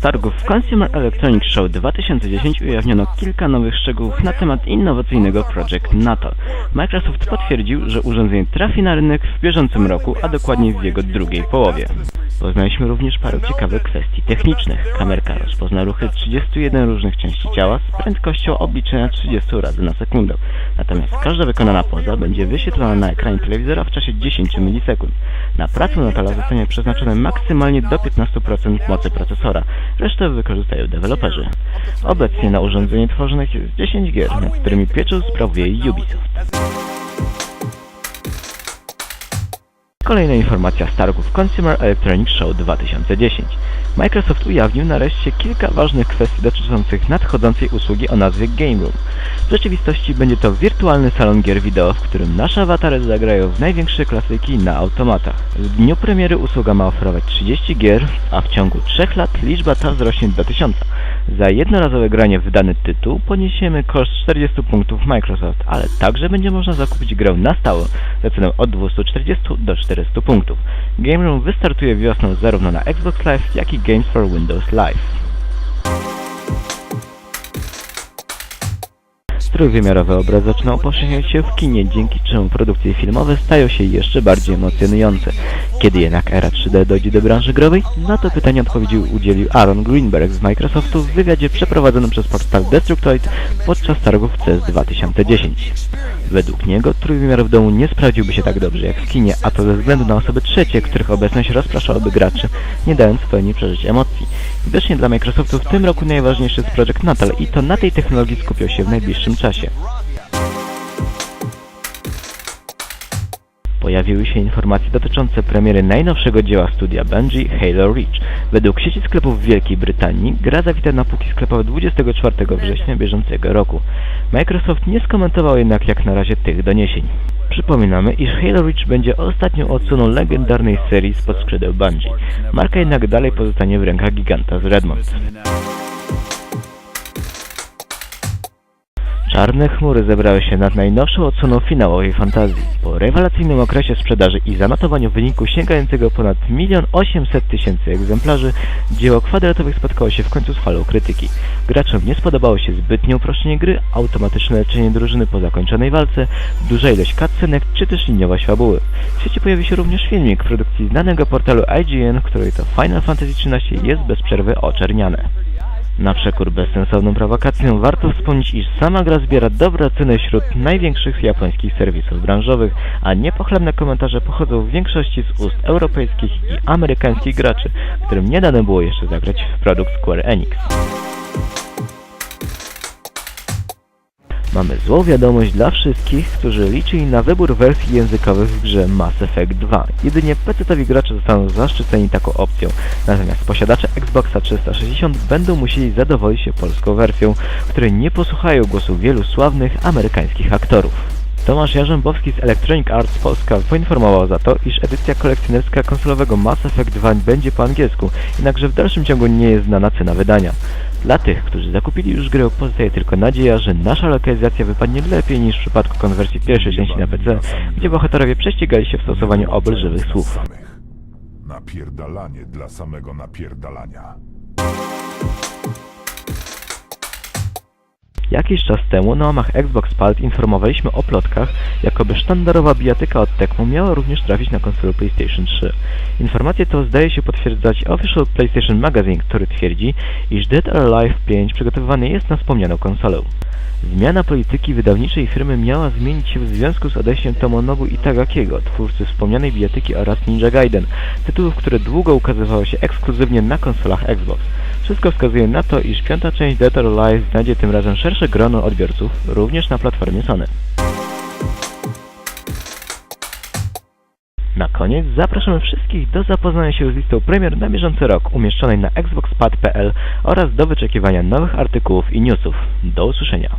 targów Consumer Electronics Show 2010 ujawniono kilka nowych szczegółów na temat innowacyjnego Project NATO. Microsoft potwierdził, że urządzenie trafi na rynek w bieżącym roku, a dokładnie w jego drugiej połowie. Poznaliśmy również parę ciekawych kwestii technicznych. Kamerka rozpozna ruchy 31 różnych części ciała z prędkością obliczenia 30 razy na sekundę. Natomiast każda wykonana poza będzie wyświetlana na ekranie telewizora w czasie 10 milisekund. Na pracę Natala zostanie przeznaczone maksymalnie do 15% mocy procesora. Resztę wykorzystają deweloperzy. Obecnie na urządzeniu tworzonych jest 10 gier, nad którymi pieczą sprawuje Ubisoft. Kolejna informacja z targów Consumer Electronics Show 2010. Microsoft ujawnił nareszcie kilka ważnych kwestii dotyczących nadchodzącej usługi o nazwie Game Room. W rzeczywistości będzie to wirtualny salon gier wideo, w którym nasze awatary zagrają w największe klasyki na automatach. W dniu premiery usługa ma oferować 30 gier, a w ciągu 3 lat liczba ta wzrośnie do 1000. Za jednorazowe granie w dany tytuł poniesiemy koszt 40 punktów Microsoft, ale także będzie można zakupić grę na stałe za cenę od 240 do 400 punktów. Game Room wystartuje wiosną zarówno na Xbox Live, jak i Games for Windows Live. Trójwymiarowe obrazy zaczynają upowszechniać się w kinie, dzięki czemu produkcje filmowe stają się jeszcze bardziej emocjonujące. Kiedy jednak era 3D dojdzie do branży growej? Na to pytanie odpowiedzi udzielił Aaron Greenberg z Microsoftu w wywiadzie przeprowadzonym przez portal Destructoid podczas targów CES 2010. Według niego trójwymiar w domu nie sprawdziłby się tak dobrze jak w kinie, a to ze względu na osoby trzecie, których obecność rozpraszałaby graczy, nie dając w pełni przeżyć emocji. Widocznie dla Microsoftu w tym roku najważniejszy jest Project Natal i to na tej technologii skupią się w najbliższym czasie. Pojawiły się informacje dotyczące premiery najnowszego dzieła studia Bungie, Halo Reach. Według sieci sklepów w Wielkiej Brytanii gra zawita na półki sklepowe 24 września bieżącego roku. Microsoft nie skomentował jednak jak na razie tych doniesień. Przypominamy, iż Halo Reach będzie ostatnią odsłoną legendarnej serii spod skrzydeł Bungie. Marka jednak dalej pozostanie w rękach giganta z Redmond. Czarne chmury zebrały się nad najnowszą odsłoną finałowej fantazji. Po rewelacyjnym okresie sprzedaży i zanotowaniu wyniku sięgającego ponad 1 800 tysięcy egzemplarzy, dzieło kwadratowych spotkało się w końcu z falą krytyki. Graczom nie spodobało się zbytnie uproszczenie gry, automatyczne leczenie drużyny po zakończonej walce, duża ilość cutscenek czy też liniowość fabuły. W sieci pojawi się również filmik produkcji znanego portalu IGN, w której to Final Fantasy XIII jest bez przerwy oczerniane. Na przekór bezsensownym prowokacjom warto wspomnieć, iż sama gra zbiera dobre oceny wśród największych japońskich serwisów branżowych, a niepochlebne komentarze pochodzą w większości z ust europejskich i amerykańskich graczy, którym nie dane było jeszcze zagrać w produkt Square Enix. Mamy złą wiadomość dla wszystkich, którzy liczyli na wybór wersji językowych w grze Mass Effect 2. Jedynie PC-towi gracze zostaną zaszczyceni taką opcją, natomiast posiadacze Xboxa 360 będą musieli zadowolić się polską wersją, której nie posłuchają głosu wielu sławnych amerykańskich aktorów. Tomasz Jarzębowski z Electronic Arts Polska poinformował za to, iż edycja kolekcjonerska konsolowego Mass Effect 2 będzie po angielsku, jednakże w dalszym ciągu nie jest znana cena wydania. Dla tych, którzy zakupili już grę, pozostaje tylko nadzieja, że nasza lokalizacja wypadnie lepiej niż w przypadku konwersji pierwszej części na PC, gdzie bohaterowie prześcigali się w stosowaniu obelżywych słów. Napierdalanie dla samego napierdalania. Jakiś czas temu na łamach Xbox Palt informowaliśmy o plotkach, jakoby sztandarowa bijatyka od Tecmo miała również trafić na konsolę PlayStation 3. Informację to zdaje się potwierdzać Official PlayStation Magazine, który twierdzi, iż Dead or Alive 5 przygotowywany jest na wspomnianą konsolę. Zmiana polityki wydawniczej firmy miała zmienić się w związku z odejściem Tomonobu Itagakiego, twórcy wspomnianej bijatyki oraz Ninja Gaiden, tytułów, które długo ukazywały się ekskluzywnie na konsolach Xbox. Wszystko wskazuje na to, iż piąta część Dead or Alive znajdzie tym razem szersze grono odbiorców, również na platformie Sony. Na koniec zapraszamy wszystkich do zapoznania się z listą premier na bieżący rok umieszczonej na xboxpad.pl oraz do wyczekiwania nowych artykułów i newsów. Do usłyszenia.